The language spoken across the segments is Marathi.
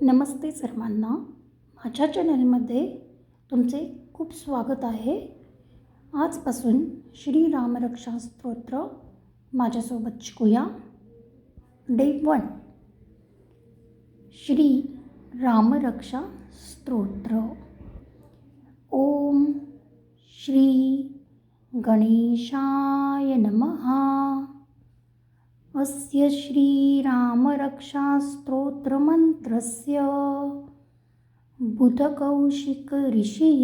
नमस्ते सर्वांना. माझ्या चॅनलमध्ये तुमचे खूप स्वागत आहे. आजपासून श्री रामरक्षा स्तोत्र माझ्यासोबत शिकूया. डे वन श्री रामरक्षा स्तोत्र. ओम श्री गणेशाय नम. अस्य श्रीरामरक्षास्तोत्रमन्त्रस्य बुधकौशिकऋषिः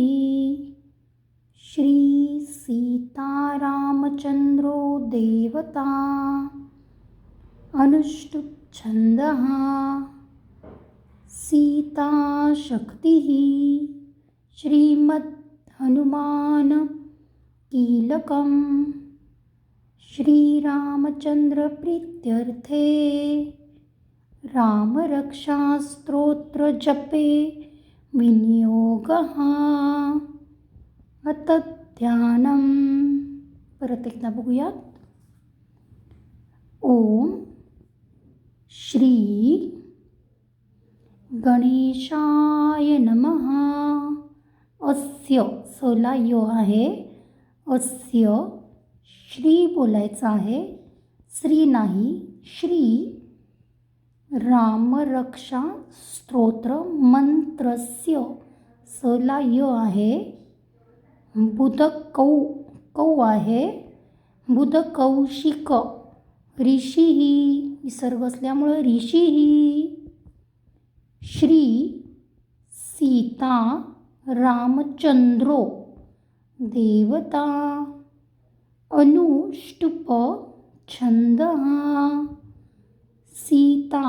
श्रीसीतारामचन्द्रो देवता। अनुष्टुप्छन्दः सीताशक्तिः। श्रीमद्हनुमानकीलकम् श्रीरामचन्द्रप्रीत्यर्थे रामरक्षास्त्रोत्रजपे विनियोगः अत ध्यानं परत एकदा बघूयात. ओम श्री गणेशाय नमः. अस्य सोला यो आहे. अस्य श्री बोलायचं आहे. श्री नाही श्री रामरक्षा स्तोत्र मंत्रस्य सला य आहे. बुध कौ कौ आहे. बुध कौशिक ऋषी ही विसर्ग असल्यामुळं ऋषी ही. श्री सीता रामचंद्रो देवता. अनुष्टुप छंद सीता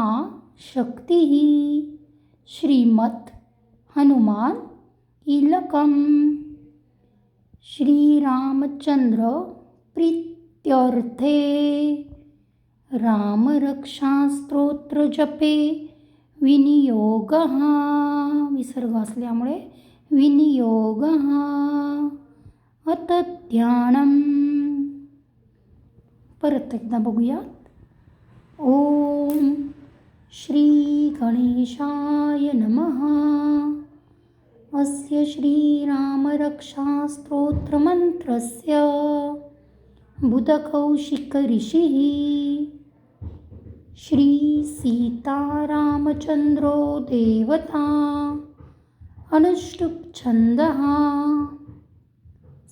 शक्ती श्रीमत हनुमान इलकम। श्रीरामचंद्र प्रीत्यर्थे। रामरक्षास्त्रोत्रजपे विनियोग। विसर्ग असल्यामुळे विनियोग। अत ध्यानम। परत एकदा बघूयात. ओम श्री गणेशाय नमः. अस्य श्रीरामरक्षास्तोत्रमन्त्रस्य बुधकौशिकऋषिः श्रीसीतारामचन्द्रो देवता अनुष्टुप्छन्दः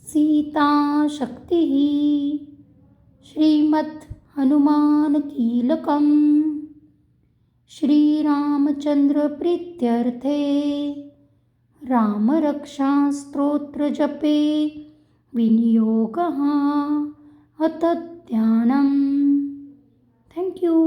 सीताशक्तिः श्रीमद् हनुमानकीलकं श्रीरामचन्द्रप्रीत्यर्थे रामरक्षास्तोत्रजपे विनियोगः अतध्यानम् यू